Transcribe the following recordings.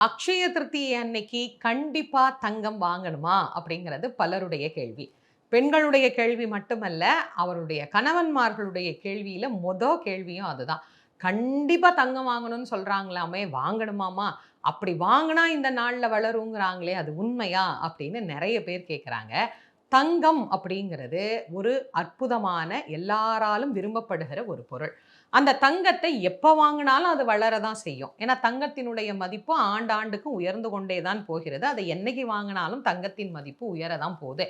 அக்ஷய திருத்தியை அன்னைக்கு கண்டிப்பா தங்கம் வாங்கணுமா அப்படிங்கிறது பலருடைய கேள்வி. பெண்களுடைய கேள்வி மட்டுமல்ல அவருடைய கணவன்மார்களுடைய கேள்வியில மொத கேள்வியும் அதுதான். கண்டிப்பா தங்கம் வாங்கணும்னு சொல்றாங்களாமே வாங்கணுமாமா? அப்படி வாங்கினா இந்த நாளில் வளருங்கிறாங்களே அது உண்மையா அப்படின்னு நிறைய பேர் கேட்குறாங்க தங்கம் அப்படிங்கிறது ஒரு அற்புதமான எல்லாராலும் விரும்பப்படுகிற ஒரு பொருள். அந்த தங்கத்தை எப்போ வாங்கினாலும் அது வளரதான் செய்யும். ஏன்னா தங்கத்தினுடைய மதிப்பு ஆண்டாண்டுக்கு உயர்ந்து கொண்டே தான் போகிறது. அதை என்னைக்கு வாங்கினாலும் தங்கத்தின் மதிப்பு உயரதான் போகுது.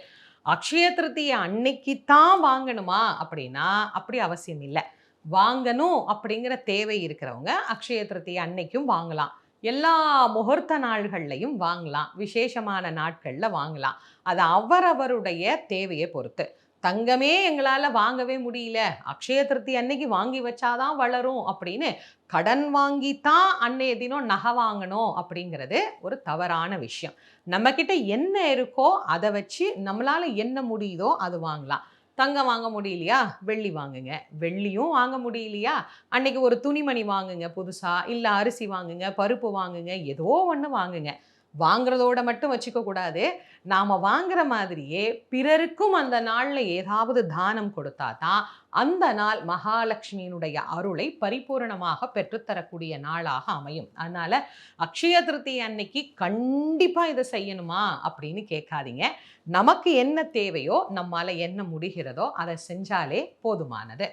அக்ஷய திருத்தியை அன்னைக்கு தான் வாங்கணுமா அப்படின்னா அப்படி அவசியம் இல்லை. வாங்கணும் அப்படிங்கிற தேவை இருக்கிறவங்க அக்ஷய திருத்தியை அன்னைக்கும் வாங்கலாம். எல்லா முகூர்த்த நாள்கள்லையும் வாங்கலாம். விசேஷமான நாட்களில் வாங்கலாம். அது அவரவருடைய தேவையை பொறுத்து. தங்கமே எங்களால் வாங்கவே முடியல. அக்ஷய திருத்தி அன்னைக்கு வாங்கி வச்சாதான் வளரும் அப்படின்னு கடன் வாங்கித்தான் அன்னைய தினம் நகை வாங்கணும் அப்படிங்கிறது ஒரு தவறான விஷயம். நம்மக்கிட்ட என்ன இருக்கோ அதை வச்சு நம்மளால் என்ன முடியுதோ அது வாங்கலாம். தங்கம் வாங்க முடியலையா? வெள்ளி வாங்குங்க. வெள்ளியும் வாங்க முடியலையா? அன்னைக்கு ஒரு துணிமணி வாங்குங்க புதுசாக இல்லை அரிசி வாங்குங்க பருப்பு வாங்குங்க ஏதோ ஒன்று வாங்குங்க. வாங்குறதோட மட்டும் வச்சுக்க கூடாது. நாம் வாங்குற மாதிரியே பிறருக்கும் அந்த நாளில் ஏதாவது தானம் கொடுத்தா தான் அந்த நாள் மகாலட்சுமியினுடைய அருளை பரிபூரணமாக பெற்றுத்தரக்கூடிய நாளாக அமையும். அதனால் அக்ஷய திருத்தி அன்னைக்கு கண்டிப்பாக இதை செய்யணுமா அப்படின்னு கேட்காதீங்க. நமக்கு என்ன தேவையோ நம்மால் என்ன முடிகிறதோ அதை செஞ்சாலே போதுமானது.